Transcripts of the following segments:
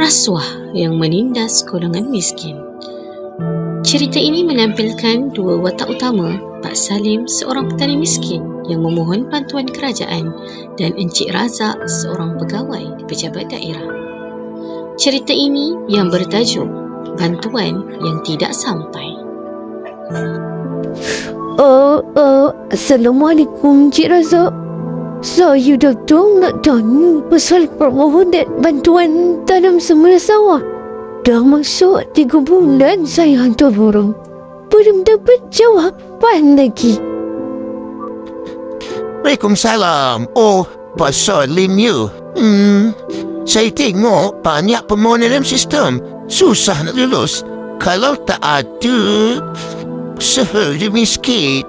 rasuah yang menindas golongan miskin. Cerita ini menampilkan dua watak utama, Pak Salim seorang petani miskin yang memohon bantuan kerajaan dan Encik Razak seorang pegawai di pejabat daerah. Cerita ini yang bertajuk Bantuan yang Tidak Sampai. Uh, uh, Assalamualaikum Cik Razak. Saya datang nak tanya pasal permohonan bantuan tanam semula sawah. Dah masuk tiga bulan saya hantar borang. Belum dapat jawapan lagi. Waalaikumsalam. Oh, pasal lim you. Hmm, saya tengok banyak permohonan dalam sistem. Susah nak lulus. Kalau tak ada, seherja miskin.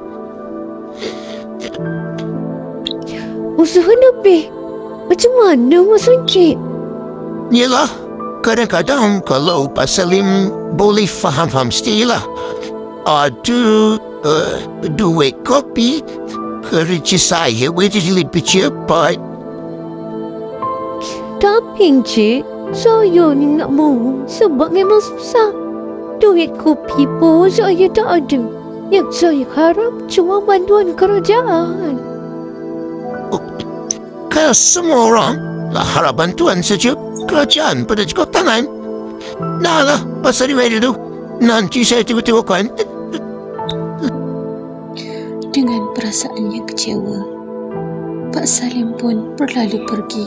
Usaha lebih. Macam mana Mas Encik? Yelah, kadang-kadang kalau pasal lim boleh faham-faham sedikit lah. Ada uh, duit kopi, kerja saya boleh lebih cepat. Tapi Encik, saya ni nak mau sebab memang susah. Duit kopi pun saya tak ada. Yang saya harap cuma bantuan kerajaan. Kalau semua orang lah harap bantuan saja, kerajaan pada cukup tangan. Dah lah, pasal di tu. Nanti saya tiba-tiba kan. Dengan perasaan yang kecewa, Pak Salim pun berlalu pergi.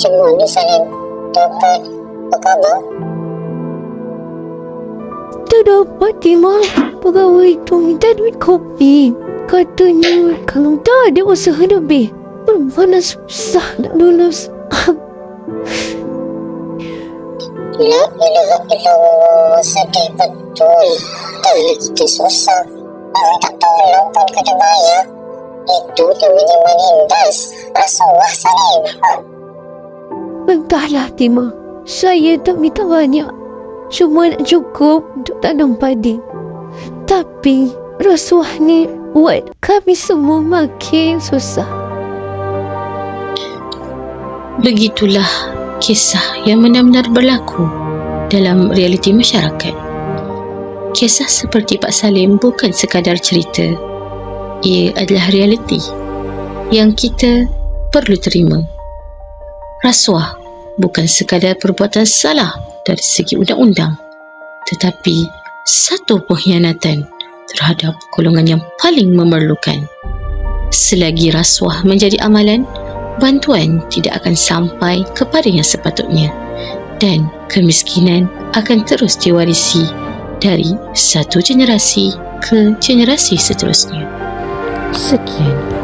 Cuma ni Salim dapat apa khabar? Tak dapat Timah. Pegawai itu minta duit kopi. Katanya kalau tak ada usaha lebih, mana susah nak lulus. La ilaha illallah sedih betul. Kalau kita susah, orang tak tolong pun kena bayar. Itu namanya menindas rasuah Salim. Entahlah Timah. Saya tak minta banyak. Cuma nak cukup untuk tanam padi. Tapi rasuah ni buat kami semua makin susah. Begitulah kisah yang benar-benar berlaku dalam realiti masyarakat. Kisah seperti Pak Salim bukan sekadar cerita. Ia adalah realiti yang kita perlu terima. Rasuah bukan sekadar perbuatan salah dari segi undang-undang tetapi satu pengkhianatan terhadap golongan yang paling memerlukan. Selagi rasuah menjadi amalan, bantuan tidak akan sampai kepada yang sepatutnya dan kemiskinan akan terus diwarisi dari satu generasi ke generasi seterusnya. Sekian